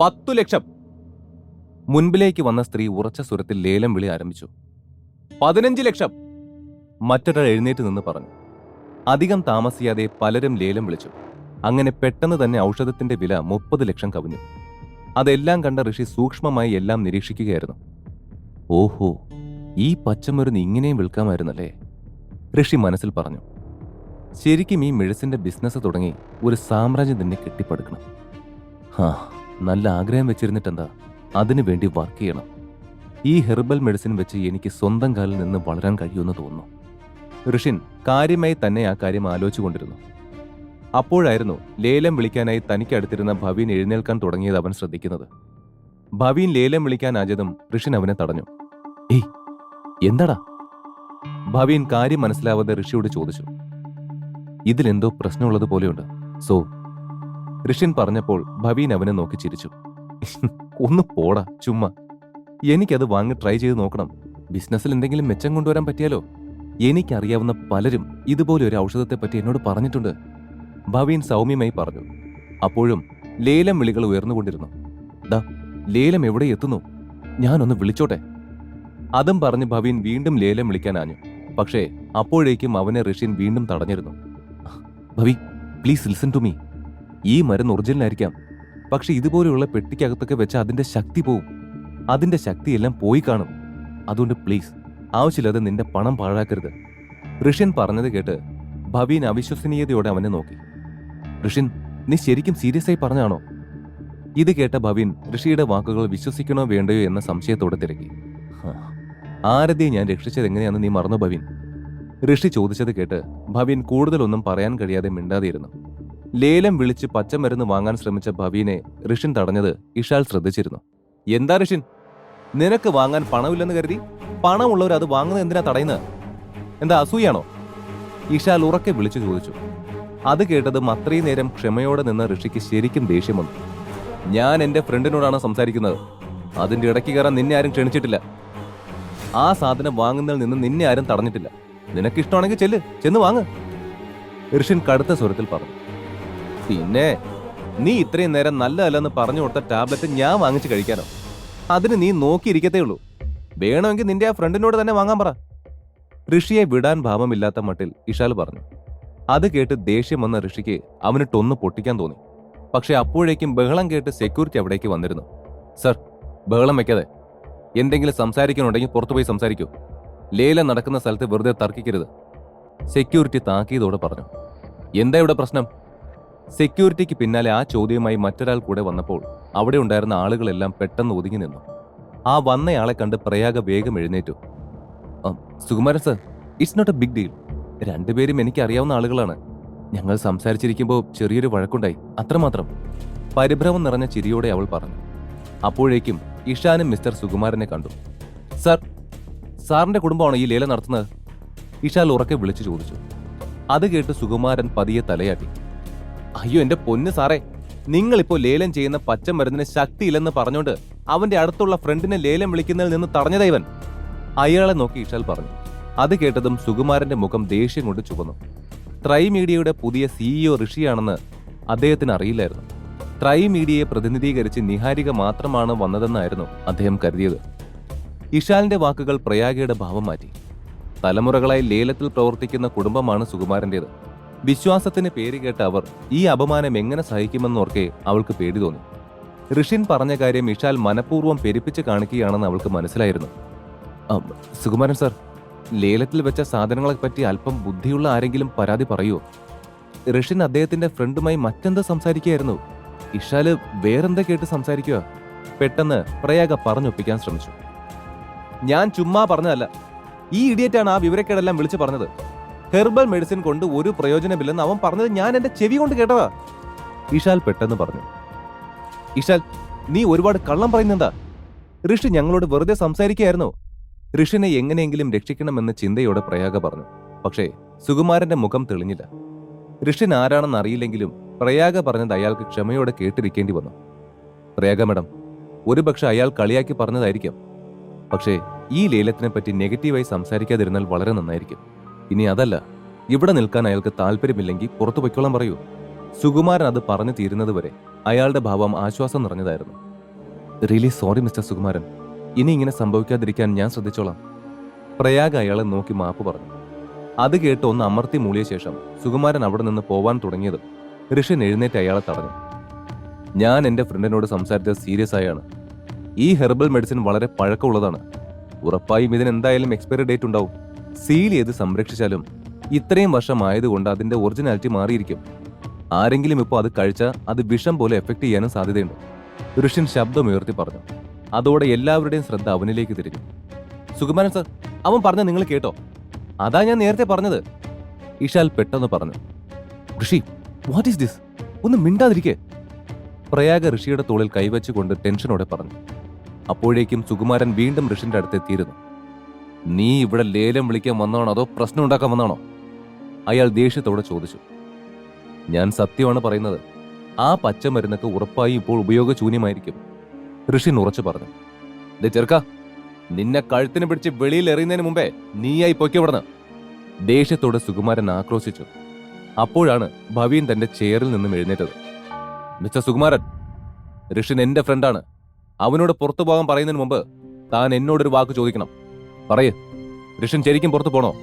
പത്തു ലക്ഷം. മുൻപിലേക്ക് വന്ന സ്ത്രീ ഉറച്ച സ്വരത്തിൽ ലേലം വിളി ആരംഭിച്ചു. പതിനഞ്ച് ലക്ഷം. മറ്റൊരാൾ എഴുന്നേറ്റ് നിന്ന് പറഞ്ഞു. അധികം താമസിയാതെ പലരും ലേലം വിളിച്ചു. അങ്ങനെ പെട്ടെന്ന് തന്നെ ഔഷധത്തിന്റെ വില മുപ്പത് ലക്ഷം കവിഞ്ഞു. അതെല്ലാം കണ്ട ഋഷി സൂക്ഷ്മമായി എല്ലാം നിരീക്ഷിക്കുകയായിരുന്നു. ഓഹോ ഈ പച്ചമരുന്ന് ഇങ്ങനെയും വിൽക്കാമായിരുന്നല്ലേ? ഋഷി മനസ്സിൽ പറഞ്ഞു. ശരിക്കും ഈ മെഡിസിന്റെ ബിസിനസ് തുടങ്ങി ഒരു സാമ്രാജ്യം തന്നെ കെട്ടിപ്പടുക്കണം. ഹാ. നല്ല ആഗ്രഹം വെച്ചിരുന്നിട്ടെന്താ? അതിനു വേണ്ടി വർക്ക് ചെയ്യണം. ഈ ഹെർബൽ മെഡിസിൻ വെച്ച് എനിക്ക് സ്വന്തം കാലിൽ നിന്ന് വളരാൻ കഴിയുമെന്ന് തോന്നുന്നു. ഋഷിൻ കാര്യമായി തന്നെ ആ കാര്യം ആലോചിച്ചുകൊണ്ടിരുന്നു. അപ്പോഴായിരുന്നു ലേലം വിളിക്കാനായി തനിക്കടുത്തിരുന്ന ഭവീൻ എഴുന്നേൽക്കാൻ തുടങ്ങിയത് അവൻ ശ്രദ്ധിക്കുന്നത്. ഭവീൻ ലേലം വിളിക്കാൻ ആജതും ഋഷിൻ അവനെ തടഞ്ഞു. ഏയ് എന്താടാ? ഭവീൻ കാര്യം മനസ്സിലാവാതെ ഋഷിയോട് ചോദിച്ചു. ഇതിലെന്തോ പ്രശ്നമുള്ളത് പോലെയുണ്ട് സോ ഋഷിൻ പറഞ്ഞപ്പോൾ ഭവീൻ അവനെ നോക്കി ചിരിച്ചു. ഒന്ന് പോടാ ചുമ്മാ. എനിക്കത് വാങ്ങി ട്രൈ ചെയ്ത് നോക്കണം. ബിസിനസ്സിൽ എന്തെങ്കിലും മെച്ചം കൊണ്ടുവരാൻ പറ്റിയാലോ? എനിക്കറിയാവുന്ന പലരും ഇതുപോലെ ഒരു ഔഷധത്തെ പറ്റി എന്നോട് പറഞ്ഞിട്ടുണ്ട്. ഭവീൻ സൗമ്യമായി പറഞ്ഞു. അപ്പോഴും ലേലം വിളികൾ ഉയർന്നുകൊണ്ടിരുന്നു. ദാ ലേലം എവിടെ എത്തുന്നു? ഞാനൊന്ന് വിളിച്ചോട്ടെ. അതും പറഞ്ഞ് ഭവീൻ വീണ്ടും ലേലം വിളിക്കാനാഞ്ഞു പക്ഷേ അപ്പോഴേക്കും അവനെ ഋഷിൻ വീണ്ടും തടഞ്ഞിരുന്നു. Bhavi please listen to me ഈ മരുന്ന് ഒറിജിനലായിരിക്കാം. പക്ഷെ ഇതുപോലെയുള്ള പെട്ടിക്കകത്തൊക്കെ വെച്ച് അതിന്റെ ശക്തി പോവും. അതിന്റെ ശക്തിയെല്ലാം പോയി കാണും. അതുകൊണ്ട് പ്ലീസ് ആവശ്യമില്ലാതെ നിന്റെ പണം പാഴാക്കരുത്. ഋഷ്യൻ പറഞ്ഞത് കേട്ട് ഭവീൻ അവിശ്വസനീയതയോടെ അവനെ നോക്കി. ഋഷ്യൻ നീ ശരിക്കും സീരിയസ് ആയി പറഞ്ഞാണോ? ഇത് കേട്ട ഭവീൻ ഋഷിയുടെ വാക്കുകൾ വിശ്വസിക്കണോ വേണ്ടയോ എന്ന സംശയത്തോടെ തിരക്കി. ആരതിയെ ഞാൻ രക്ഷിച്ചത് എങ്ങനെയാണെന്ന് നീ മറന്നു ഭവീൻ? ഋഷി ചോദിച്ചത് കേട്ട് ഭവീൻ കൂടുതലൊന്നും പറയാൻ കഴിയാതെ മിണ്ടാതെയിരുന്നു ലേലം വിളിച്ച് പച്ചമരുന്ന് വാങ്ങാൻ ശ്രമിച്ച ഭവീനെ ഋഷിൻ തടഞ്ഞത് ഇഷാൽ ശ്രദ്ധിച്ചിരുന്നു. എന്താ ഋഷിൻ? നിനക്ക് വാങ്ങാൻ പണമില്ലെന്ന് കരുതി പണമുള്ളവർ അത് വാങ്ങുന്നത് എന്തിനാ തടയുന്നത്? എന്താ അസൂയാണോ ഇഷാൽ ഉറക്കെ വിളിച്ചു ചോദിച്ചു. അത് കേട്ടതും അത്രയും നേരം ക്ഷമയോടെ നിന്ന ഋഷിക്ക് ശരിക്കും ദേഷ്യം വന്നു. ഞാൻ എന്റെ ഫ്രണ്ടിനോടാണ് സംസാരിക്കുന്നത്? അതിന്റെ ഇടയ്ക്ക് കയറാൻ നിന്നെ ആരും ക്ഷണിച്ചിട്ടില്ല. ആ സാധനം വാങ്ങുന്നതിൽ നിന്ന് നിന്നെ ആരും തടഞ്ഞിട്ടില്ല. നിനക്കിഷ്ടമാണെങ്കിൽ ചെല്ല് ചെന്ന് വാങ്ങ്. ഋഷിൻ കടുത്ത സ്വരത്തിൽ പറഞ്ഞു. പിന്നെ നീ ഇത്രയും നേരം നല്ലതല്ലെന്ന് പറഞ്ഞു കൊടുത്ത ടാബ്ലറ്റ് ഞാൻ വാങ്ങിച്ചു കഴിക്കാനോ? അതിന് നീ നോക്കിയിരിക്കത്തേ ഉള്ളൂ. വേണമെങ്കിൽ നിന്റെ ആ ഫ്രണ്ടിനോട് തന്നെ വാങ്ങാൻ പറ. ഋഷിയെ വിടാൻ ഭാവമില്ലാത്ത മട്ടിൽ ഇഷാൽ പറഞ്ഞു. അത് കേട്ട് ദേഷ്യം വന്ന ഋഷിക്ക് അവനിട്ടൊന്ന് പൊട്ടിക്കാൻ തോന്നി. പക്ഷെ അപ്പോഴേക്കും ബഹളം കേട്ട് സെക്യൂരിറ്റി അവിടേക്ക് വന്നിരുന്നു. സർ ബഹളം വെക്കാതെ. എന്തെങ്കിലും സംസാരിക്കാനുണ്ടെങ്കിൽ പുറത്തുപോയി സംസാരിക്കൂ. ലേല നടക്കുന്ന സ്ഥലത്ത് വെറുതെ തർക്കിക്കരുത്. സെക്യൂരിറ്റി താക്കീതോടെ പറഞ്ഞു. എന്താ ഇവിടെ പ്രശ്നം? സെക്യൂരിറ്റിക്ക് പിന്നാലെ ആ ചോദ്യവുമായി മറ്റൊരാൾ കൂടെ വന്നപ്പോൾ അവിടെ ഉണ്ടായിരുന്ന ആളുകളെല്ലാം പെട്ടെന്ന് ഒതുങ്ങി നിന്നു. ആ വന്നയാളെ കണ്ട് പ്രയാഗ വേഗം എഴുന്നേറ്റു. "ആ, Sukumaran sir it's not a big deal രണ്ടുപേരും എനിക്ക് അറിയാവുന്ന ആളുകളാണ്. ഞങ്ങൾ സംസാരിച്ചിരിക്കുമ്പോൾ ചെറിയൊരു വഴക്കുണ്ടായി അത്രമാത്രം. പരിഭ്രമം നിറഞ്ഞ ചിരിയോടെ അവൾ പറഞ്ഞു. അപ്പോഴേക്കും ഇഷാനും മിസ്റ്റർ സുകുമാരനെ കണ്ടു. സർ സാറിന്റെ കുടുംബമാണോ ഈ ലേലം നടത്തുന്നത്? ഇഷാൽ ഉറക്കെ വിളിച്ചു ചോദിച്ചു. അത് കേട്ട് സുകുമാരൻ പതിയെ തലയാട്ടി. അയ്യോ എന്റെ പൊന്ന് സാറേ. നിങ്ങളിപ്പോ ലേലം ചെയ്യുന്ന പച്ചമരുന്നിന് ശക്തിയില്ലെന്ന് പറഞ്ഞുകൊണ്ട് അവന്റെ അടുത്തുള്ള ഫ്രണ്ടിനെ ലേലം വിളിക്കുന്നതിൽ നിന്ന് തടഞ്ഞതാ ഇവൻ. അയാളെ നോക്കി ഇഷാൽ പറഞ്ഞു. അത് കേട്ടതും സുകുമാരന്റെ മുഖം ദേഷ്യം കൊണ്ട് ചുവന്നു. ത്രൈ മീഡിയയുടെ പുതിയ സിഇഒ ഋഷിയാണെന്ന് അദ്ദേഹത്തിന് അറിയില്ലായിരുന്നു. ത്രൈ മീഡിയയെ പ്രതിനിധീകരിച്ച് നിഹാരിക മാത്രമാണ് വന്നതെന്നായിരുന്നു അദ്ദേഹം കരുതിയത്. ഇഷാലിന്റെ വാക്കുകൾ പ്രയാഗയുടെ ഭാവം മാറ്റി. തലമുറകളായി ലേലത്തിൽ പ്രവർത്തിക്കുന്ന കുടുംബമാണ് സുകുമാരന്റേത്. വിശ്വാസത്തിന് പേര് കേട്ട അവർ ഈ അപമാനം എങ്ങനെ സഹിക്കുമെന്നോർക്കെ അവൾക്ക് പേടി തോന്നി. ഋഷിൻ പറഞ്ഞ കാര്യം ഇഷാൽ മനഃപൂർവം പെരുപ്പിച്ച് കാണിക്കുകയാണെന്ന് അവൾക്ക് മനസ്സിലായിരുന്നു. സുകുമാരൻ സർ ലേലത്തിൽ വെച്ച സാധനങ്ങളെ പറ്റി അല്പം ബുദ്ധിയുള്ള ആരെങ്കിലും പരാതി പറയുമോ ഋഷിൻ അദ്ദേഹത്തിന്റെ ഫ്രണ്ടുമായി മറ്റെന്താ സംസാരിക്കുകയായിരുന്നു? ഇഷാൽ വേറെന്താ കേട്ട് സംസാരിക്കുക? പെട്ടെന്ന് പ്രയാഗ പറഞ്ഞൊപ്പിക്കാൻ ശ്രമിച്ചു. ഞാൻ ചുമ്മാ പറഞ്ഞതല്ല. ഈ ഇഡിയറ്റാണ് ആ വിവരക്കേടെല്ലാം വിളിച്ചു പറഞ്ഞത്. ഹെർബൽ മെഡിസിൻ കൊണ്ട് ഒരു പ്രയോജനമില്ലെന്ന് അവൻ പറഞ്ഞത് ഞാൻ എന്റെ ചെവി കൊണ്ട് കേട്ടതാ. ഇഷാൽ പെട്ടെന്ന് പറഞ്ഞു. ഇഷാൽ നീ ഒരുപാട് കള്ളം പറയുന്നെന്താ? ഋഷി ഞങ്ങളോട് വെറുതെ സംസാരിക്കുകയായിരുന്നു. ഋഷിനെ എങ്ങനെയെങ്കിലും രക്ഷിക്കണമെന്ന ചിന്തയോടെ പ്രയാഗ പറഞ്ഞു. പക്ഷേ സുകുമാരന്റെ മുഖം തെളിഞ്ഞില്ല. ഋഷിൻ ആരാണെന്ന് അറിയില്ലെങ്കിലും പ്രയാഗ പറഞ്ഞത് അയാൾക്ക് ക്ഷമയോടെ കേട്ടിരിക്കേണ്ടി വന്നു. പ്രയാഗ മേഡം ഒരുപക്ഷെ അയാൾ കളിയാക്കി പറഞ്ഞതായിരിക്കാം. പക്ഷേ ഈ ലേലത്തിനെ പറ്റി നെഗറ്റീവായി സംസാരിക്കാതിരുന്നാൽ വളരെ നന്നായിരിക്കും. ഇനി അതല്ല. ഇവിടെ നിൽക്കാൻ അയാൾക്ക് താല്പര്യമില്ലെങ്കിൽ പുറത്തു പൊയ്ക്കോളാൻ പറയൂ. സുകുമാരൻ അത് പറഞ്ഞു തീരുന്നതുവരെ അയാളുടെ ഭാവം ആശ്വാസം നിറഞ്ഞതായിരുന്നു. Really sorry mister Sukumaran. ഇനി ഇങ്ങനെ സംഭവിക്കാതിരിക്കാൻ ഞാൻ ശ്രദ്ധിച്ചോളാം. പ്രയാഗ് അയാളെ നോക്കി മാപ്പ് പറഞ്ഞു. അത് കേട്ട് ഒന്ന് അമർത്തി മൂളിയ ശേഷം സുകുമാരൻ അവിടെ നിന്ന് പോവാൻ തുടങ്ങിയത് ഋഷി എഴുന്നേറ്റ് അയാളെ തടഞ്ഞു. ഞാൻ എന്റെ ഫ്രണ്ടിനോട് സംസാരിച്ചത് സീരിയസ് ആയാണ്. ഈ ഹെർബൽ മെഡിസിൻ വളരെ പഴക്കമുള്ളതാണ്. ഉറപ്പായും ഇതിന് എന്തായാലും എക്സ്പയറി ഡേറ്റ് ഉണ്ടാവും. സീൽ ചെയ്ത് സംരക്ഷിച്ചാലും ഇത്രയും വർഷമായത് കൊണ്ട് അതിന്റെ ഒറിജിനാലിറ്റി മാറിയിരിക്കും. ആരെങ്കിലും ഇപ്പോൾ അത് കഴിച്ചാൽ അത് വിഷം പോലെ എഫക്ട് ചെയ്യാനും സാധ്യതയുണ്ട്. ഋഷ്യൻ ശബ്ദമുയർത്തി പറഞ്ഞു. അതോടെ എല്ലാവരുടെയും ശ്രദ്ധ അവനിലേക്ക് തിരിഞ്ഞു. സുകുമാരൻ സർ അവൻ പറഞ്ഞ നിങ്ങൾ കേട്ടോ. അതാ ഞാൻ നേരത്തെ പറഞ്ഞത്. ഇഷാൽ പെട്ടെന്ന് പറഞ്ഞു. ഋഷി വാട്ട് ഈസ് ദിസ് ഒന്ന് മിണ്ടാതിരിക്കെ. പ്രയാഗ ഋഷിയുടെ തോളിൽ കൈവച്ചുകൊണ്ട് ടെൻഷനോടെ പറഞ്ഞു. അപ്പോഴേക്കും സുകുമാരൻ വീണ്ടും ഋഷിന്റെ അടുത്ത് എത്തിയിരുന്നു. നീ ഇവിടെ ലേലം വിളിക്കാൻ വന്നാണോ അതോ പ്രശ്നം ഉണ്ടാക്കാൻ വന്നാണോ അയാൾ ദേഷ്യത്തോടെ ചോദിച്ചു. ഞാൻ സത്യമാണ് പറയുന്നത്. ആ പച്ചമരുന്നൊക്കെ ഉറപ്പായി ഇപ്പോൾ ഉപയോഗശൂന്യമായിരിക്കും. ഋഷി ഉറച്ചു പറഞ്ഞു. ദേ ചെറുക്ക നിന്നെ കഴുത്തിന് പിടിച്ച് വെളിയിൽ എറിയുന്നതിന് മുമ്പേ നീയായി പൊയ്ക്കവിടുന്ന് ദേഷ്യത്തോടെ സുകുമാരൻ ആക്രോശിച്ചു. അപ്പോഴാണ് ഭവീൻ തന്റെ ചെയറിൽ നിന്നും എഴുന്നേറ്റത്. മിസ്റ്റർ സുകുമാരൻ ഋഷിൻ എന്റെ ഫ്രണ്ടാണ് അവനോട് പുറത്തു പോകാൻ പറയുന്നതിന് മുമ്പ് താൻ എന്നോടൊരു വാക്ക് ചോദിക്കണം. പറയ്. ഋഷൻ ശരിക്കും പുറത്തു പോണോ?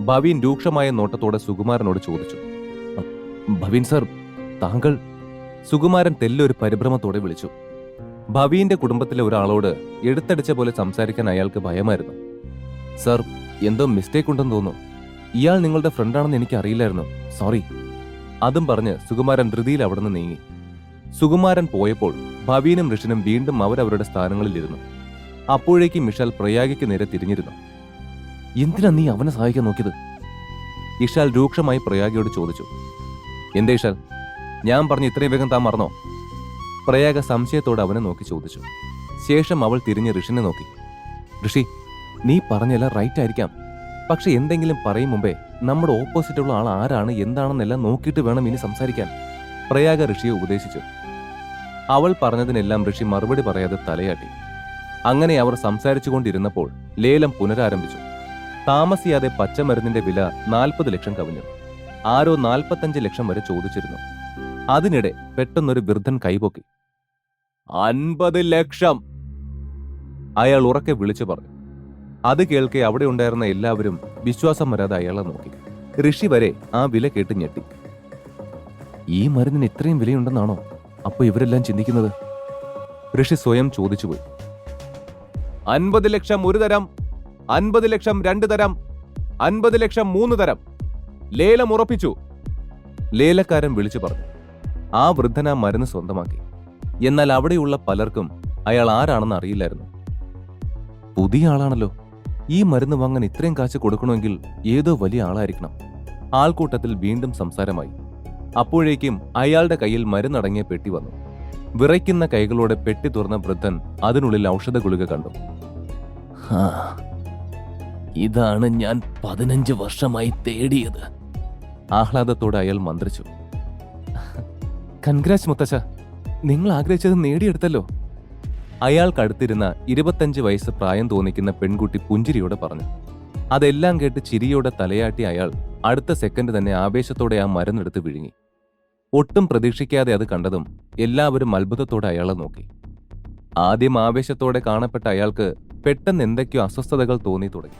ഭവീൻ രൂക്ഷമായ നോട്ടത്തോടെ സുകുമാരനോട് ചോദിച്ചു. "അ, ഭവീൻ സർ താങ്കൾ സുകുമാരൻ തെല്ലൊരു പരിഭ്രമത്തോടെ വിളിച്ചു. ഭവീന്റെ കുടുംബത്തിലെ ഒരാളോട് എടുത്തടിച്ച പോലെ സംസാരിക്കാൻ അയാൾക്ക് ഭയമായിരുന്നു. സർ എന്തോ മിസ്റ്റേക്ക് ഉണ്ടെന്ന് തോന്നുന്നു. ഇയാൾ നിങ്ങളുടെ ഫ്രണ്ടാണെന്ന് എനിക്ക് അറിയില്ലായിരുന്നു സോറി അതും പറഞ്ഞ് സുകുമാരൻ ധൃതിയിൽ അവിടെ നിന്ന് നീങ്ങി. സുകുമാരൻ പോയപ്പോൾ ഭവീനും ഋഷിനും വീണ്ടും അവരവരുടെ സ്ഥാനങ്ങളിലിരുന്നു. അപ്പോഴേക്കും മിഷാൽ പ്രയാഗയ്ക്ക് നേരെ തിരിഞ്ഞിരുന്നു. എന്തിനാ നീ അവനെ സഹായിക്കാൻ നോക്കിയത്? ഇഷാൽ രൂക്ഷമായി പ്രയാഗയോട് ചോദിച്ചു. എന്തേ ഇഷാൽ ഞാൻ പറഞ്ഞ് ഇത്രയും വേഗം താൻ മറന്നോ? പ്രയാഗ സംശയത്തോടെ അവനെ നോക്കി ചോദിച്ചു. ശേഷം അവൾ തിരിഞ്ഞ് ഋഷിനെ നോക്കി. ഋഷി നീ പറഞ്ഞല്ല റൈറ്റ് ആയിരിക്കാം. പക്ഷെ എന്തെങ്കിലും പറയും മുമ്പേ നമ്മുടെ ഓപ്പോസിറ്റുള്ള ആൾ ആരാണ് എന്താണെന്നെല്ലാം നോക്കിയിട്ട് വേണം ഇനി സംസാരിക്കാൻ. പ്രയാഗ ഋഷിയെ ഉപദേശിച്ചു. അവൾ പറഞ്ഞതിനെല്ലാം ഋഷി മറുപടി പറയാതെ തലയാട്ടി. അങ്ങനെ അവർ സംസാരിച്ചു കൊണ്ടിരുന്നപ്പോൾ ലേലം പുനരാരംഭിച്ചു. താമസിയാതെ പച്ചമരുന്നിന്റെ വില നാൽപ്പത് ലക്ഷം കവിഞ്ഞു. ആരോ നാൽപ്പത്തഞ്ച് ലക്ഷം വരെ ചോദിച്ചിരുന്നു. അതിനിടെ പെട്ടെന്നൊരു വൃദ്ധൻ കൈപൊക്കി. അൻപത് ലക്ഷം! അയാൾ ഉറക്കെ വിളിച്ചു പറഞ്ഞു. അത് കേൾക്കെ അവിടെ ഉണ്ടായിരുന്ന എല്ലാവരും വിശ്വാസം വരാതെ അയാളെ നോക്കി. ഋഷി വരെ ആ വില കേട്ട് ഞെട്ടി. ഈ മരുന്നിന് ഇത്രയും വിലയുണ്ടെന്നാണോ? അപ്പൊ ഇവരെല്ലാം ചിന്തിക്കുന്നത്? ഋഷി സ്വയം ചോദിച്ചുപോയി. അൻപത് ലക്ഷം ഒരു തരം അൻപത് ലക്ഷം രണ്ട് തരം അൻപത് ലക്ഷം മൂന്ന് തരം. ലേലം ഉറപ്പിച്ചു. ലേലക്കാരൻ വിളിച്ചു പറഞ്ഞു ആ വൃദ്ധന മരുന്ന് സ്വന്തമാക്കി. എന്നാൽ അവിടെയുള്ള പലർക്കും അയാൾ ആരാണെന്ന് അറിയില്ലായിരുന്നു. പുതിയ ആളാണല്ലോ. ഈ മരുന്ന് വാങ്ങാൻ ഇത്രയും കാശ് കൊടുക്കണമെങ്കിൽ ഏതോ വലിയ ആളായിരിക്കണം. ആൾക്കൂട്ടത്തിൽ വീണ്ടും സംസാരമായി. അപ്പോഴേക്കും അയാളുടെ കയ്യിൽ മരുന്നടങ്ങിയ പെട്ടി വന്നു. വിറയ്ക്കുന്ന കൈകളോടെ പെട്ടി തുറന്ന വൃദ്ധൻ അതിനുള്ളിൽ ഔഷധ ഗുളിക കണ്ടു. ഇതാണ് ഞാൻ പതിനഞ്ച് വർഷമായി തേടിയത്. ആഹ്ലാദത്തോടെ അയാൾ മന്ത്രിച്ചു. കൺഗ്രാസ് മുത്തശ്ശ നിങ്ങൾ ആഗ്രഹിച്ചത് നേടിയെടുത്തല്ലോ. അയാൾ കടുത്തിരുന്ന ഇരുപത്തഞ്ച് വയസ്സ് പ്രായം തോന്നിക്കുന്ന പെൺകുട്ടി പുഞ്ചിരിയോടെ പറഞ്ഞു. അതെല്ലാം കേട്ട് ചിരിയോടെ തലയാട്ടി അയാൾ അടുത്ത സെക്കൻഡ് തന്നെ ആവേശത്തോടെ ആ മരുന്നെടുത്ത് വിഴുങ്ങി. ഒട്ടും പ്രതീക്ഷിക്കാതെ അത് കണ്ടതും എല്ലാവരും അത്ഭുതത്തോടെ അയാളെ നോക്കി. ആദ്യം ആവേശത്തോടെ കാണപ്പെട്ട അയാൾക്ക് പെട്ടെന്ന് എന്തൊക്കെയോ അസ്വസ്ഥതകൾ തോന്നി തുടങ്ങി.